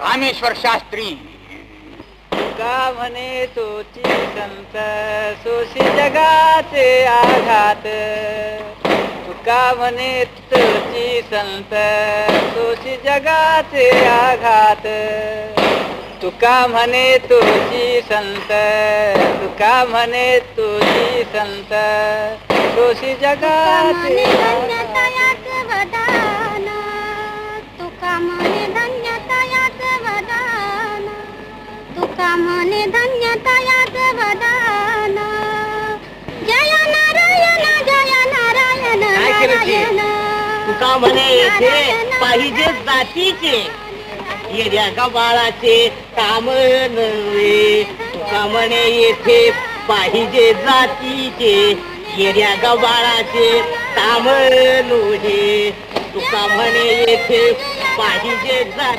रामेश्वर शास्त्री। का म्हणे तोची संत सोशी जगाचे आघात? तुका म्हणे तोची संत सोशी जगाचे आघात? तुका म्हणे तुझी संत तुका म्हणे तुझी संत सोशी जगाचे धन्यतयाच धन्यतयाच वदान। जय नारायण जय नारायण? नारायण। तुका म्हणे येथे पाहिजे जातीचे। येड्या का बाळाचे काम नव्हे तुका म्हणे येथे पाहिजे जातीचे। येड्या का बाळाचे काम नव्हे तुका म्हणे येथे पाहिजे जाती